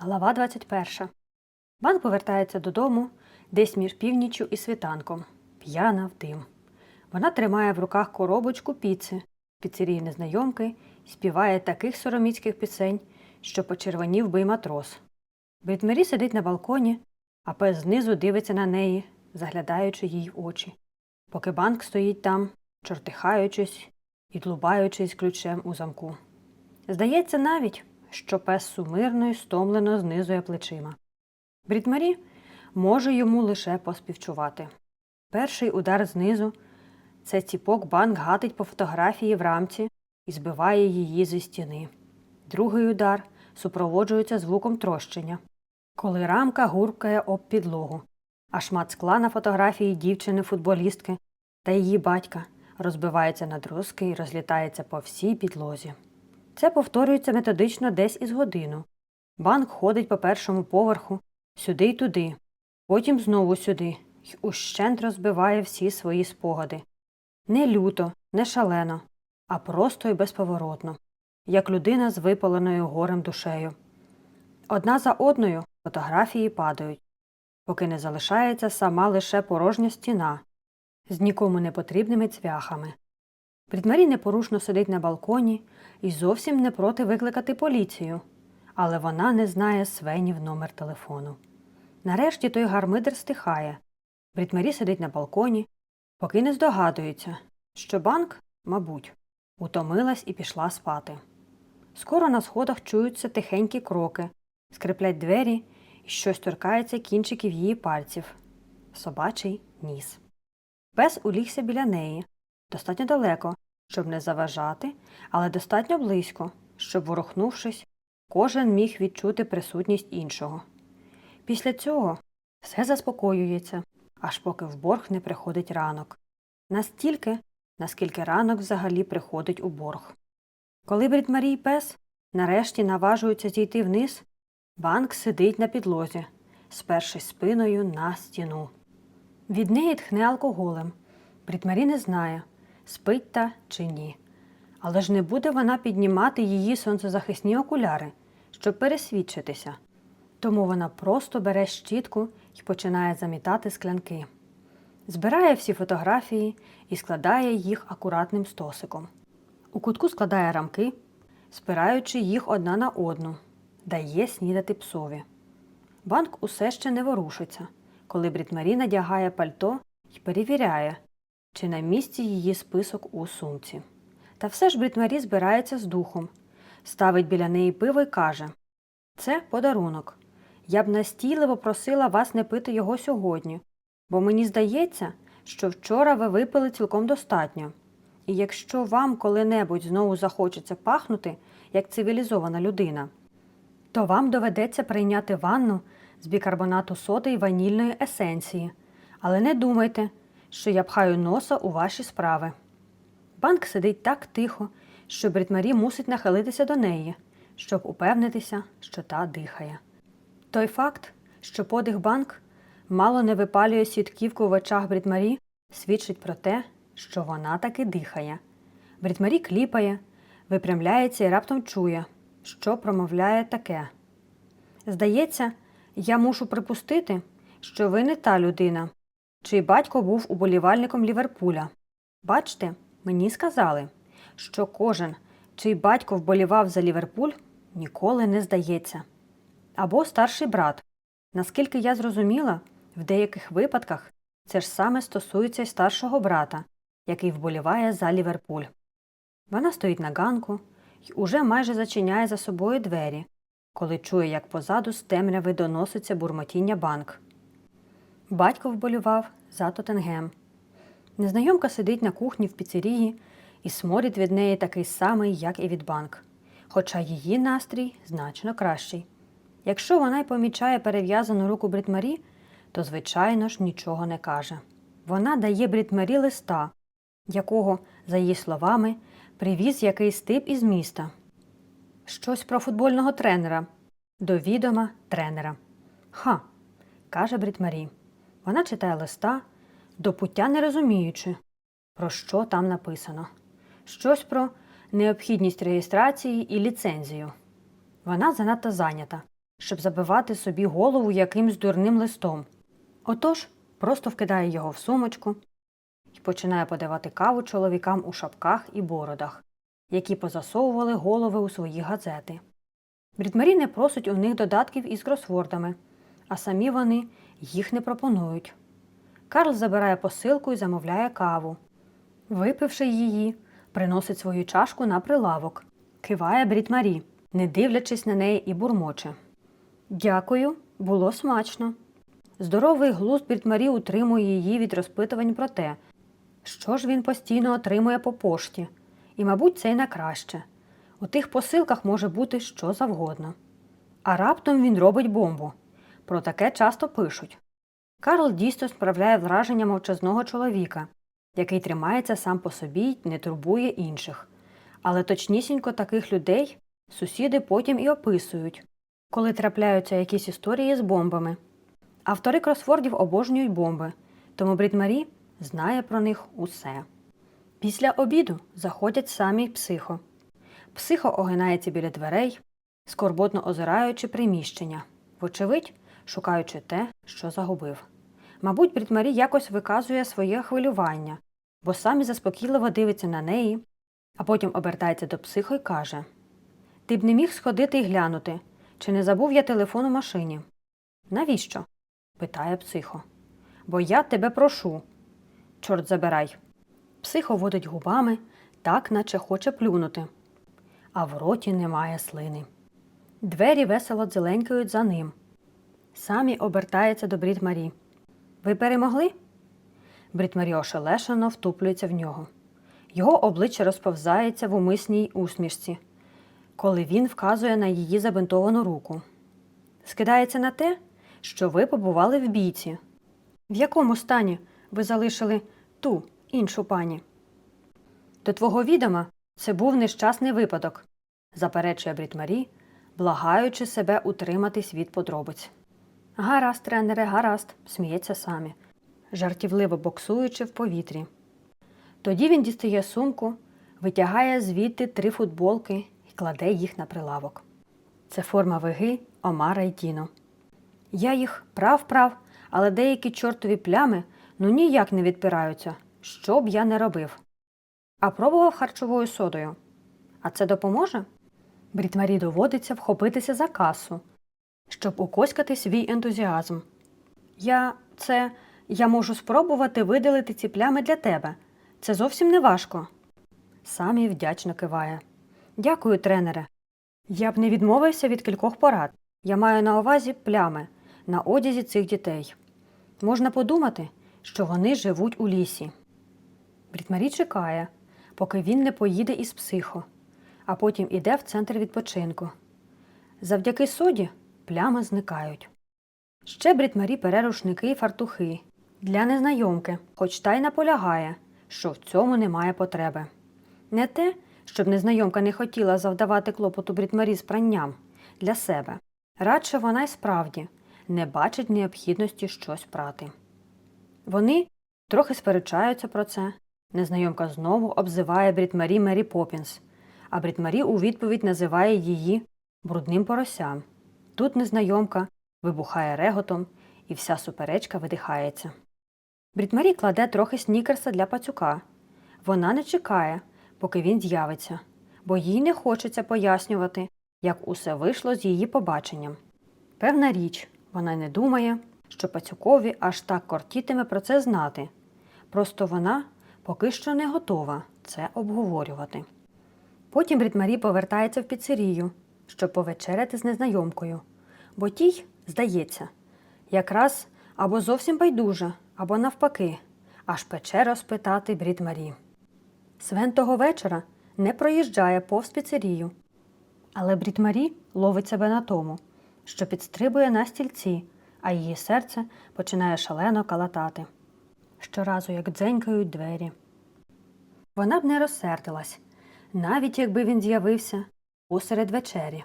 Глава 21. Банк повертається додому десь між північчю і світанком, п'яна в дим. Вона тримає в руках коробочку піци, піцерії незнайомки і співає таких сороміцьких пісень, що почервонів би й матрос. Брітмері сидить на балконі, а пес знизу дивиться на неї, заглядаючи їй в очі. Поки банк стоїть там, чортихаючись і тлубаючись ключем у замку. Здається навіть, що пес сумирно і стомлено знизує плечима. Брітмарі може йому лише поспівчувати. Перший удар знизу це ціпок банк гатить по фотографії в рамці і збиває її зі стіни. Другий удар супроводжується звуком трощення, коли рамка гуркає об підлогу, а шмат скла на фотографії дівчини-футболістки та її батька розбивається на друзки і розлітається по всій підлозі. Це повторюється методично десь із годину. Банк ходить по першому поверху, сюди й туди, потім знову сюди й ущент розбиває всі свої спогади. Не люто, не шалено, а просто і безповоротно, як людина з випаленою горем душею. Одна за одною фотографії падають, поки не залишається сама лише порожня стіна з нікому не потрібними цвяхами. Брідмарі непорушно сидить на балконі і зовсім не проти викликати поліцію, але вона не знає Свенів номер телефону. Нарешті той гармидер стихає. Брідмарі сидить на балконі, поки не здогадується, що банк, мабуть, утомилась і пішла спати. Скоро на сходах чуються тихенькі кроки, скриплять двері і щось торкається кінчиків її пальців собачий ніс. Пес улігся біля неї, достатньо далеко, щоб не заважати, але достатньо близько, щоб, ворухнувшись, кожен міг відчути присутність іншого. Після цього все заспокоюється, аж поки в борг не приходить ранок. Настільки, наскільки ранок взагалі приходить у борг. Коли Брітмарій пес нарешті наважується зійти вниз, банк сидить на підлозі, спершись спиною на стіну. Від неї тхне алкоголем. Брітмарі не знає, спить та чи ні. Але ж не буде вона піднімати її сонцезахисні окуляри, щоб пересвідчитися. Тому вона просто бере щітку і починає замітати склянки. Збирає всі фотографії і складає їх акуратним стосиком. У кутку складає рамки, спираючи їх одна на одну, дає снідати псові. Банк усе ще не ворушиться, коли Брітмарі надягає пальто і перевіряє, чи на місці її список у сумці. Та все ж Брітмарі збирається з духом, ставить біля неї пиво і каже Це подарунок. Я б настійливо просила вас не пити його сьогодні, бо мені здається, що вчора ви випили цілком достатньо. І якщо вам коли-небудь знову захочеться пахнути, як цивілізована людина, то вам доведеться прийняти ванну з бікарбонату соди і ванільної есенції. Але не думайте, що я пхаю носа у ваші справи. Банк сидить так тихо, що Брітмарі мусить нахилитися до неї, щоб упевнитися, що та дихає. Той факт, що подих банк мало не випалює сітківку в очах Брітмарі, свідчить про те, що вона таки дихає. Брітмарі кліпає, випрямляється і раптом чує, що промовляє таке. Здається, я мушу припустити, що ви не та людина, чий батько був уболівальником Ліверпуля. Бачте, мені сказали, що кожен, чий батько вболівав за Ліверпуль, ніколи не здається. Або старший брат. Наскільки я зрозуміла, в деяких випадках це ж саме стосується й старшого брата, який вболіває за Ліверпуль. Вона стоїть на ганку і уже майже зачиняє за собою двері, коли чує, як позаду з темряви доноситься бурмотіння банк. Батько вболював за Тоттенгем. Незнайомка сидить на кухні в піцерії, і сморід від неї такий самий, як і від банк, хоча її настрій значно кращий. Якщо вона й помічає перев'язану руку Брітмарі, то, звичайно ж, нічого не каже. Вона дає Брітмарі листа, якого, за її словами, привіз якийсь тип із міста. Щось про футбольного тренера. До відома тренера. Ха, каже Брітмарі. Вона читає листа, до пуття не розуміючи, про що там написано. Щось про необхідність реєстрації і ліцензію. Вона занадто зайнята, щоб забивати собі голову якимсь дурним листом. Отож, просто вкидає його в сумочку і починає подавати каву чоловікам у шапках і бородах, які позасовували голови у свої газети. Брітмарі не просить у них додатків із кросвордами, а самі вони їх не пропонують. Карл забирає посилку і замовляє каву. Випивши її, приносить свою чашку на прилавок, киває Брітмарі, не дивлячись на неї і бурмоче. Дякую, було смачно. Здоровий глузд Брітмарі утримує її від розпитувань про те, що ж він постійно отримує по пошті, і, мабуть, це й на краще. У тих посилках може бути що завгодно. А раптом він робить бомбу. Про таке часто пишуть. Карл дійсно справляє враження мовчазного чоловіка, який тримається сам по собі й не турбує інших. Але точнісінько таких людей сусіди потім і описують, коли трапляються якісь історії з бомбами. Автори кросвордів обожнюють бомби, тому Брід Марі знає про них усе. Після обіду заходять самі психо. Психо огинається біля дверей, скорботно озираючи приміщення, вочевидь, шукаючи те, що загубив. Мабуть, Брід Марі якось виказує своє хвилювання, бо самі заспокійливо дивиться на неї, а потім обертається до психо і каже: Ти б не міг сходити і глянути, чи не забув я телефон у машині? Навіщо? питає психо. Бо я тебе прошу. Чорт забирай. Психо водить губами, так наче хоче плюнути, а в роті немає слини. Двері весело дзеленькають за ним. Самі обертається до Брід Марі. Ви перемогли? Брід Марі ошелешено втуплюється в нього. Його обличчя розповзається в умисній усмішці, коли він вказує на її забинтовану руку. Скидається на те, що ви побували в бійці. В якому стані ви залишили ту іншу пані? До твого відома це був нещасний випадок, заперечує Брід Марі, благаючи себе утриматись від подробиць. Гаразд, тренере, гаразд, сміється самі, жартівливо боксуючи в повітрі. Тоді він дістає сумку, витягає звідти три футболки і кладе їх на прилавок. Це форма виги Омара й Тіно. Я їх прав-прав, але деякі чортові плями ну ніяк не відпираються, що б я не робив. А пробував харчовою содою. А це допоможе? Брітмарі доводиться вхопитися за касу, щоб укоськати свій ентузіазм. Я це я можу спробувати видалити ці плями для тебе. Це зовсім не важко. Самі вдячно киває. Дякую, тренере. Я б не відмовився від кількох порад. Я маю на увазі плями на одязі цих дітей. Можна подумати, що вони живуть у лісі. Брітмарі чекає, поки він не поїде із психо, а потім іде в центр відпочинку. Завдяки соді плями зникають. Ще Брітмарі бере рушники і фартухи для незнайомки, хоч та й наполягає, що в цьому немає потреби. Не те, щоб незнайомка не хотіла завдавати клопоту Брітмарі з пранням для себе. Радше вона й справді не бачить необхідності щось прати. Вони трохи сперечаються про це. Незнайомка знову обзиває Брітмарі Мері Попінс, а Брітмарі у відповідь називає її брудним поросям. Тут незнайомка вибухає реготом, і вся суперечка видихається. Брітмарі кладе трохи снікерса для пацюка. Вона не чекає, поки він з'явиться, бо їй не хочеться пояснювати, як усе вийшло з її побаченням. Певна річ, вона не думає, що пацюкові аж так кортітиме про це знати. Просто вона поки що не готова це обговорювати. Потім Брітмарі повертається в піцерію, щоб повечеряти з незнайомкою, бо тій, здається, якраз або зовсім байдужа, або навпаки, аж пече розпитати Брітмарі. Свен того вечора не проїжджає повз піцерію, але Брітмарі ловить себе на тому, що підстрибує на стільці, а її серце починає шалено калатати. Щоразу, як дзенькають двері. Вона б не розсердилась, навіть якби він з'явився посеред вечері.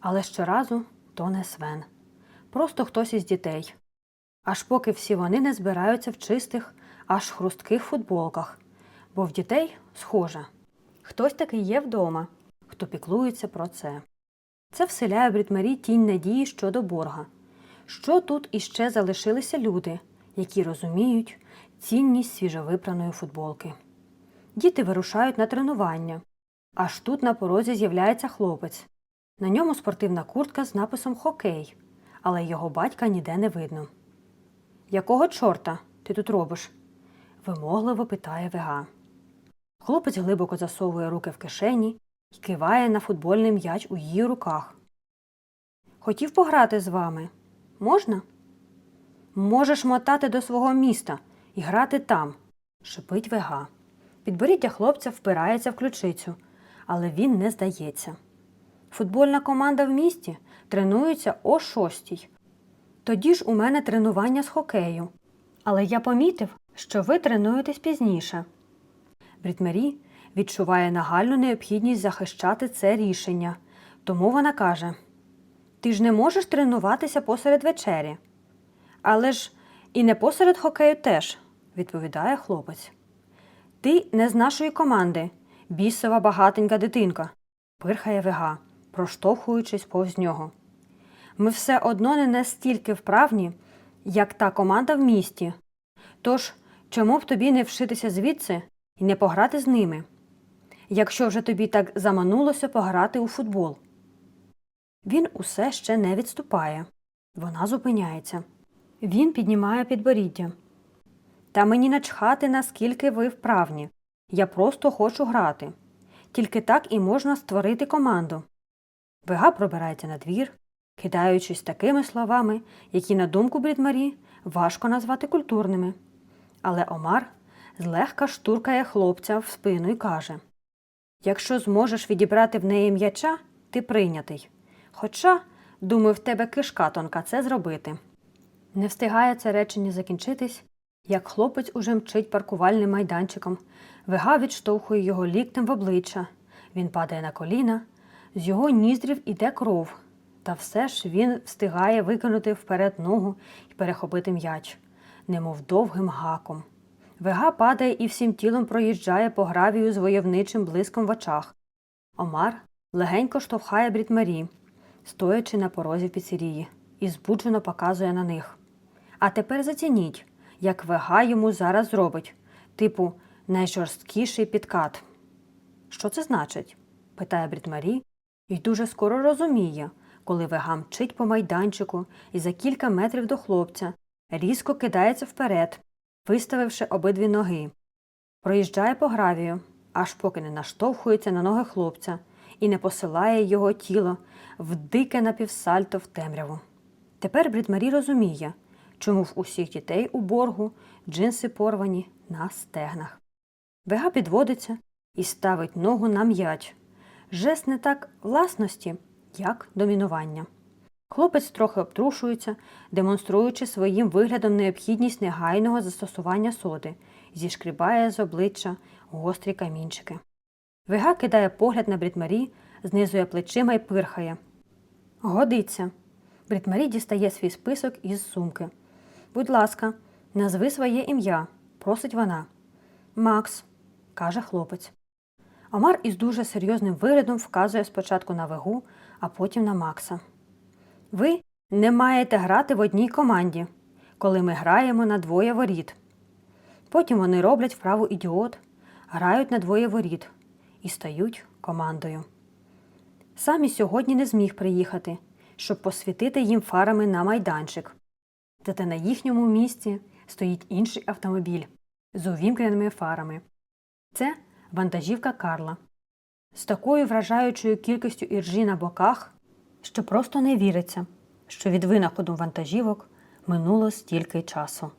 Але щоразу то не Свен, просто хтось із дітей. Аж поки всі вони не збираються в чистих, аж хрустких футболках, бо в дітей схоже. Хтось таки є вдома, хто піклується про це. Це вселяє в Брітмарі тінь надії щодо борга. Що тут іще залишилися люди, які розуміють цінність свіжовипраної футболки. Діти вирушають на тренування. Аж тут на порозі з'являється хлопець. На ньому спортивна куртка з написом Хокей, але його батька ніде не видно. Якого чорта ти тут робиш? вимогливо питає Вега. Хлопець глибоко засовує руки в кишені і киває на футбольний м'яч у її руках. Хотів пограти з вами. Можна? Можеш мотати до свого міста і грати там, шипить Вега. Підборіддя хлопця впирається в ключицю, але він не здається. Футбольна команда в місті тренується о шостій. Тоді ж у мене тренування з хокею. Але я помітив, що ви тренуєтесь пізніше. Брітмері відчуває нагальну необхідність захищати це рішення, тому вона каже: Ти ж не можеш тренуватися посеред вечері. Але ж і не посеред хокею теж, відповідає хлопець. Ти не з нашої команди, бісова багатенька дитинка, пирхає вега, проштовхуючись повз нього. Ми все одно не настільки вправні, як та команда в місті. Тож, чому б тобі не вшитися звідси і не пограти з ними, якщо вже тобі так заманулося пограти у футбол? Він усе ще не відступає. Вона зупиняється. Він піднімає підборіддя. Та мені начхати, наскільки ви вправні. Я просто хочу грати. Тільки так і можна створити команду. Вега пробирається на двір, кидаючись такими словами, які, на думку Брідмарі, важко назвати культурними. Але Омар злегка штуркає хлопця в спину і каже Якщо зможеш відібрати в неї м'яча, ти прийнятий. Хоча, думаю, в тебе кишка тонка це зробити. Не встигає це речення закінчитись, як хлопець уже мчить паркувальним майданчиком. Вега відштовхує його ліктем в обличчя. Він падає на коліна, з його ніздрів іде кров. Та все ж він встигає викинути вперед ногу і перехопити м'яч, немов довгим гаком. Вега падає і всім тілом проїжджає по гравію з войовничим блиском в очах. Омар легенько штовхає Брітмарі, стоячи на порозі піцерії, і збуджено показує на них. А тепер зацініть, як вега йому зараз зробить, типу найжорсткіший підкат. Що це значить? питає Брітмарі, і дуже скоро розуміє, коли вега мчить по майданчику і за кілька метрів до хлопця різко кидається вперед, виставивши обидві ноги. Проїжджає по гравію, аж поки не наштовхується на ноги хлопця і не посилає його тіло в дике напівсальто в темряву. Тепер Брідмарі розуміє, чому в усіх дітей у боргу джинси порвані на стегнах. Вега підводиться і ставить ногу на м'яч. Жест не так власності, як домінування. Хлопець трохи обтрушується, демонструючи своїм виглядом необхідність негайного застосування соди, зішкрібає з обличчя гострі камінчики. Вега кидає погляд на Брітмарі, знизує плечима і пирхає. Годиться. Брітмарі дістає свій список із сумки. Будь ласка, назви своє ім'я, просить вона. Макс, каже хлопець. Омар із дуже серйозним виглядом вказує спочатку на вегу, а потім на Макса. Ви не маєте грати в одній команді, коли ми граємо на двоє воріт. Потім вони роблять вправу ідіот, грають на двоє воріт і стають командою. Самі сьогодні не зміг приїхати, щоб посвітити їм фарами на майданчик. Зате на їхньому місці стоїть інший автомобіль з увімкненими фарами. Це вантажівка Карла. З такою вражаючою кількістю іржі на боках, що просто не віриться, що від винаходу вантажівок минуло стільки часу.